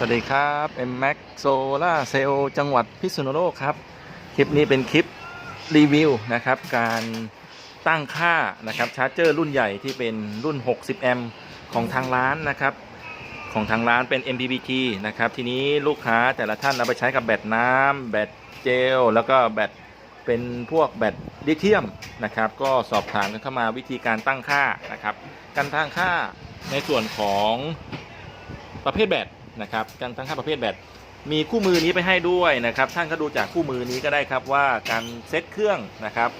สวัสดีครับ M Max Solar Cell จังหวัดพิษณุโลกครับ คลิปนี้เป็นคลิปรีวิวนะครับ การตั้งค่านะครับชาร์จเจอร์รุ่นใหญ่ที่เป็นรุ่น 60 แอมป์ของทางร้านนะครับ ของทางร้านเป็น MPPT นะครับ ทีนี้ลูกค้าแต่ละท่านเอาไปใช้กับแบตน้ำแบตเจล แล้วก็แบตเป็นพวกแบตลิเธียมนะครับ ก็สอบถามกันเข้ามาวิธีการตั้งค่านะครับ การตั้งค่าในส่วนของประเภทแบต นะครับการตั้งค่าประเภทแบตมีคู่มือนี้ไปให้ด้วยนะครับท่านก็ดูจากคู่มือนี้ก็ได้ครับว่าการเซตเครื่องนะครับ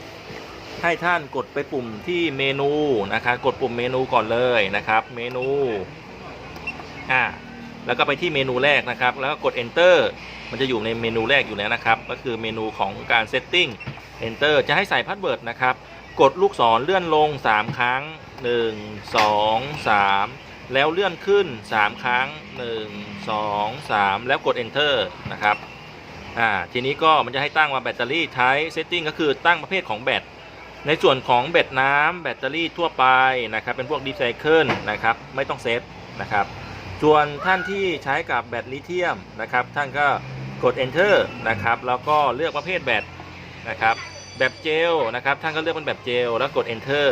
ให้ท่านกดไปปุ่มที่เมนูนะครับกดปุ่มเมนูก่อนเลยนะครับ เมนูอ่าแล้วก็ไปที่เมนูแรกนะครับ แล้วก็กด enter มันจะอยู่ในเมนูแรกอยู่แล้วนะครับ ก็คือเมนูของการ setting enter จะให้ใส่พาสเวิร์ดนะครับ กดลูกศรเลื่อนลง 3 ครั้ง 1 2 3 แล้วเลื่อนขึ้น 3 ครั้ง 1 2 3 แล้วกด enter นะครับอ่าทีนี้ก็มันจะให้ตั้งว่าแบตเตอรี่ใช้ setting ก็คือตั้งประเภทของแบตในส่วนของแบตน้ำแบตเตอรี่ทั่วไปนะครับเป็นพวกดีไซเคิลนะครับไม่ต้องเซตนะครับส่วนท่านที่ใช้กับแบตลิเธียมนะครับท่านก็กด enter นะครับแล้วก็เลือกประเภทแบตนะครับแบบเจลนะครับท่านก็เลือกเป็นแบบเจลแล้วกด enter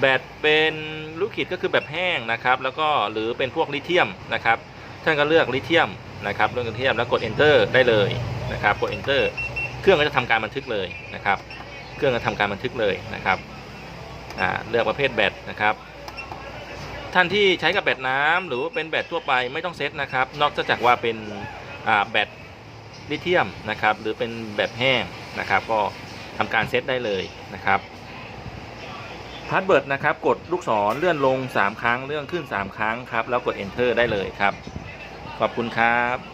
แบตเป็นลูกขิดก็คือแบบแห้งนะครับแล้วก็หรือเป็นพวกลิเธียมนะครับท่านก็เลือกลิเธียมนะครับเลือกลิเธียมแล้วกด enter ได้เลยนะครับกด enter เครื่องก็จะทำการบันทึกเลยนะครับ เครื่องจะทำการบันทึกเลยนะครับเลือกประเภทแบตนะครับท่านที่ใช้กับแบตน้ำหรือว่าเป็นแบตทั่วไปไม่ต้องเซตนะครับ นอกจากว่าเป็นแบตลิเธียมนะครับหรือเป็นแบบแห้งนะครับ ก็ทำการเซตได้เลยนะครับ พาสเวิร์ดนะครับกดลูกศรเลื่อนลง 3 ครั้งเลื่อนขึ้น 3 ครั้งครับแล้วกด enter ได้เลยครับ ขอบคุณครับ